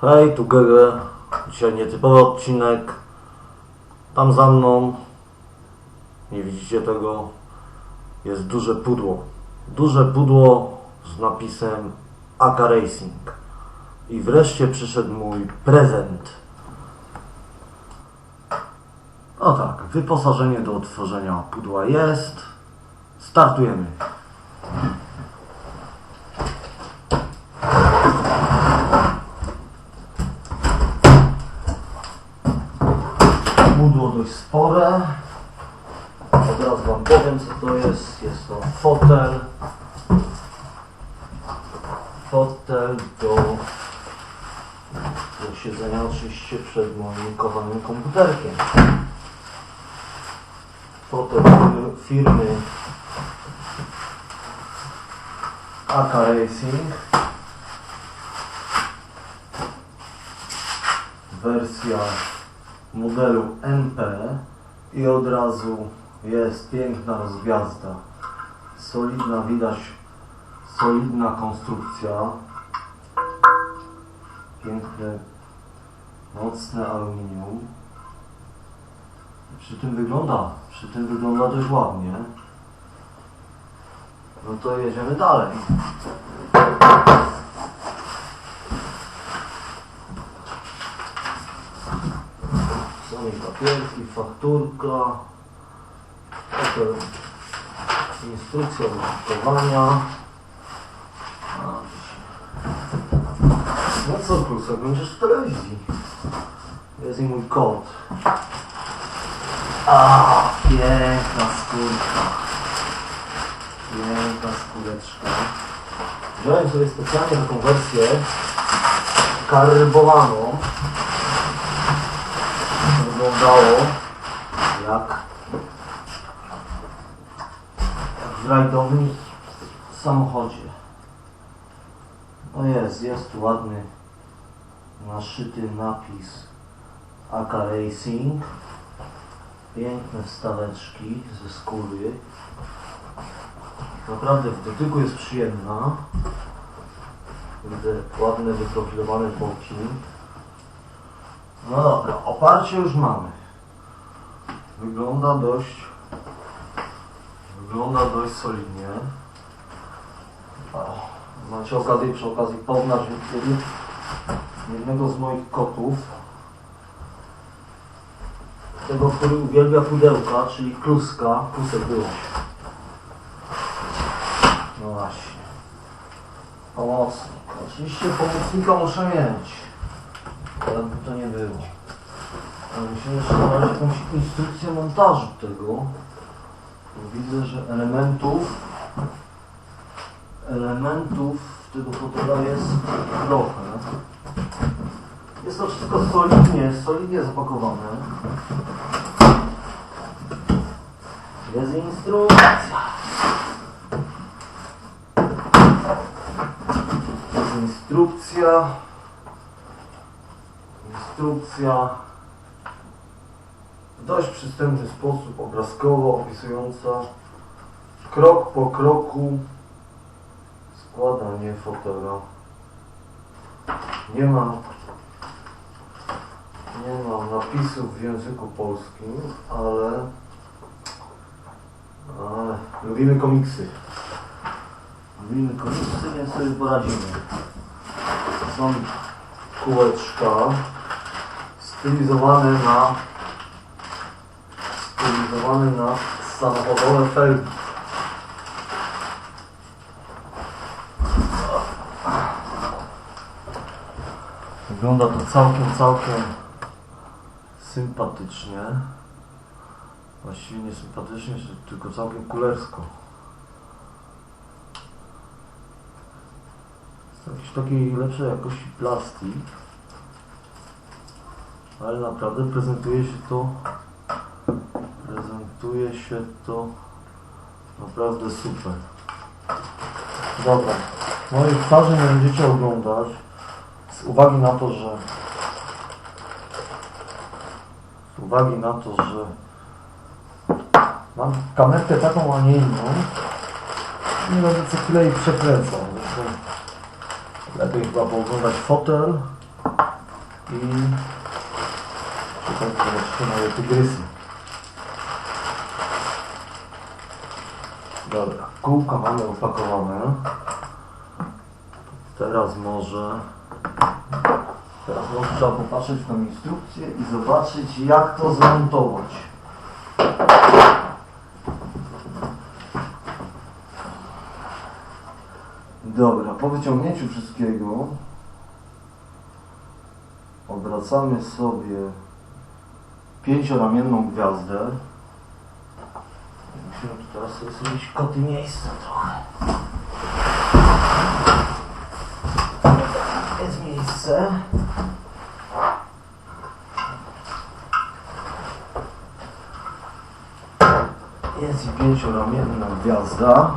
Hej, tu Gege. Dzisiaj nietypowy odcinek. Tam za mną, nie widzicie tego, jest duże pudło. Duże pudło z napisem AK Racing. I wreszcie przyszedł mój prezent. O tak, wyposażenie do otworzenia pudła jest. Startujemy. Dość spore. Od razu Wam powiem co to jest. Jest to fotel. Fotel do, do siedzenia oczywiście przed moim kochanym komputerkiem. Fotel firmy- AK Racing. Wersja modelu MP i od razu jest piękna rozgwiazda. Solidna, widać solidna konstrukcja. Piękne, mocne aluminium. Przy tym wygląda, przy tym wygląda dość ładnie. No to jedziemy dalej. Są mi papierki, fakturka, potem instrukcja użytkowania. No co Klusek, będziesz w telewizji. Jest i mój kod. A, piękna skórka. Piękna skóreczka. Wziąłem sobie specjalnie taką wersję karbowaną wyglądało jak, w rajdowym samochodzie. No jest, jest ładny naszyty napis AK Racing. Piękne wstaweczki ze skóry. Naprawdę w dotyku jest przyjemna. Ładne wyprofilowane boki. No dobra, oparcie już mamy. Wygląda dość... Wygląda dość solidnie. O, macie okazję przy okazji poznać jednego, z moich kotów. Tego, który uwielbia pudełka, czyli kluska. Klusek było. No właśnie. Pomocnik. Oczywiście pomocnika muszę mieć. Jakby to nie było. Ale że trzeba dać jakąś instrukcję montażu tego. Bo widzę, że elementów elementów tego fotela jest trochę. Jest to wszystko solidnie, solidnie zapakowane. Jest instrukcja. Jest instrukcja. Instrukcja w dość przystępny sposób, obrazkowo opisująca krok po kroku składanie fotela. Nie ma nie ma napisów w języku polskim, ale ale lubimy komiksy. Lubimy komiksy, więc sobie poradzimy. Są kółeczka stylizowane na stylizowane na samochodowe felgi. Wygląda to całkiem, całkiem sympatycznie. Właściwie nie sympatycznie, tylko całkiem kulersko. Jest jakiś takiej lepszej jakości plastik. Ale naprawdę prezentuje się to prezentuje się to naprawdę super. Dobra, moich twarzy nie będziecie oglądać z uwagi na to, że z uwagi na to, że mam kamerkę taką, a nie inną nie będę co chwilę jej przekręcał. Lepiej chyba pooglądać fotel i zobaczcie moje tygrysy. Dobra, kółka mamy opakowane. Teraz może Teraz może trzeba popatrzeć na instrukcję i zobaczyć jak to zmontować. Dobra, po wyciągnięciu wszystkiego obracamy sobie pięcioramienną gwiazdę. Musimy tu teraz sobie zrobić koty miejsca trochę. Jest miejsce. Jest i pięcioramienna gwiazda.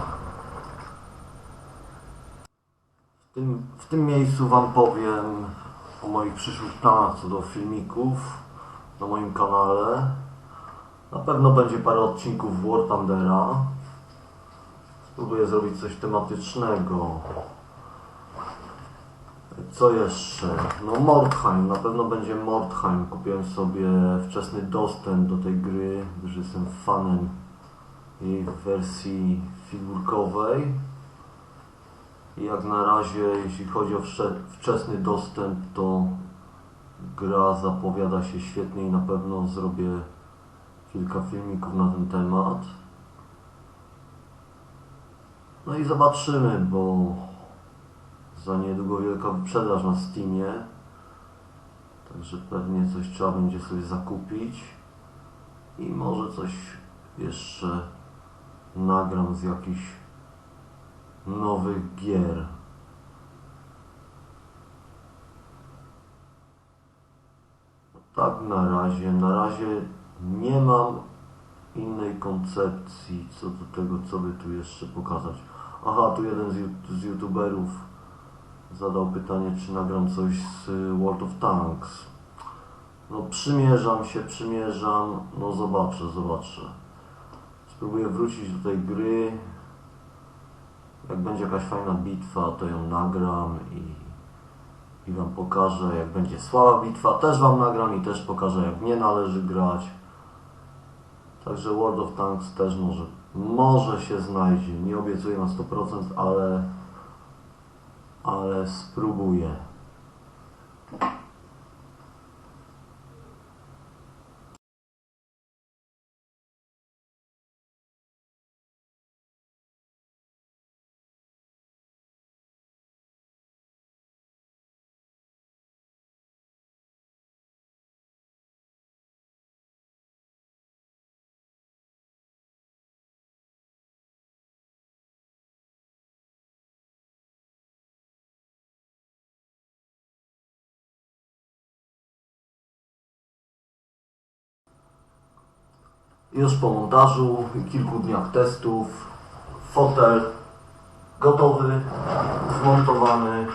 W tym, w tym miejscu Wam powiem o moich przyszłych planach co do filmików na moim kanale. Na pewno będzie parę odcinków War Thundera. Spróbuję zrobić coś tematycznego. Co jeszcze? No Mordheim, na pewno będzie Mordheim. Kupiłem sobie wczesny dostęp do tej gry, gdyż jestem fanem jej wersji figurkowej. I jak na razie, jeśli chodzi o wczesny dostęp, to gra zapowiada się świetnie i na pewno zrobię kilka filmików na ten temat. No i zobaczymy, bo za niedługo wielka wyprzedaż na Steamie. Także pewnie coś trzeba będzie sobie zakupić. I może coś jeszcze nagram z jakichś nowych gier. Tak na razie. Na razie nie mam innej koncepcji co do tego, co by tu jeszcze pokazać. Aha, tu jeden z, z youtuberów zadał pytanie, czy nagram coś z y, World of Tanks. No przymierzam się, przymierzam, no zobaczę, zobaczę. Spróbuję wrócić do tej gry. Jak będzie jakaś fajna bitwa, to ją nagram i, i Wam pokażę. Jak będzie słaba bitwa, też Wam nagram i też pokażę, jak nie należy grać. Także World of Tanks też może, może się znajdzie. Nie obiecuję na 100%, ale, ale spróbuję. Już po montażu i kilku dniach testów, fotel gotowy, zmontowany.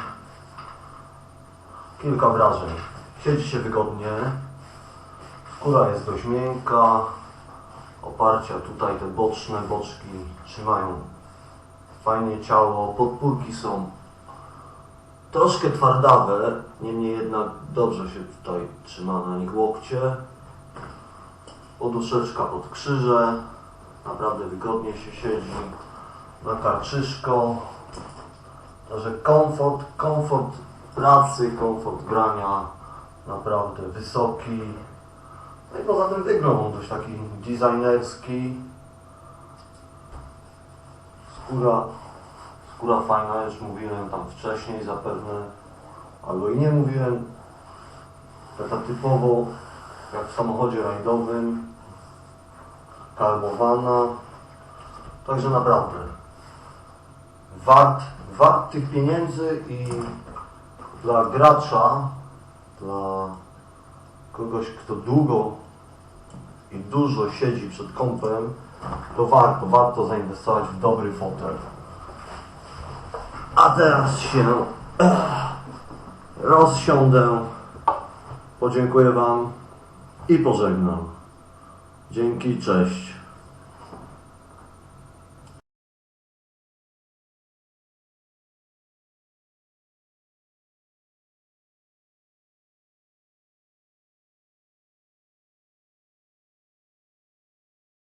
Kilka wrażeń. Siedzi się wygodnie, skóra jest dość miękka, oparcia tutaj te boczne boczki trzymają fajnie ciało, podpórki są troszkę twardawe, niemniej jednak dobrze się tutaj trzyma na nich łokcie poduszeczka pod krzyże, naprawdę wygodnie się siedzi, na karczyszko, także komfort, komfort pracy, komfort grania naprawdę wysoki. No i poza tym wygląd dość taki designerski. Skóra, skóra fajna, już mówiłem tam wcześniej zapewne, albo i nie mówiłem. Taka typowo jak w samochodzie rajdowym, karbowana. Także naprawdę wart, wart tych pieniędzy i dla gracza, dla kogoś, kto długo i dużo siedzi przed kąpem, to warto, warto zainwestować w dobry fotel. A teraz się rozsiądę. Podziękuję Wam i pożegnam. Dzięki, cześć.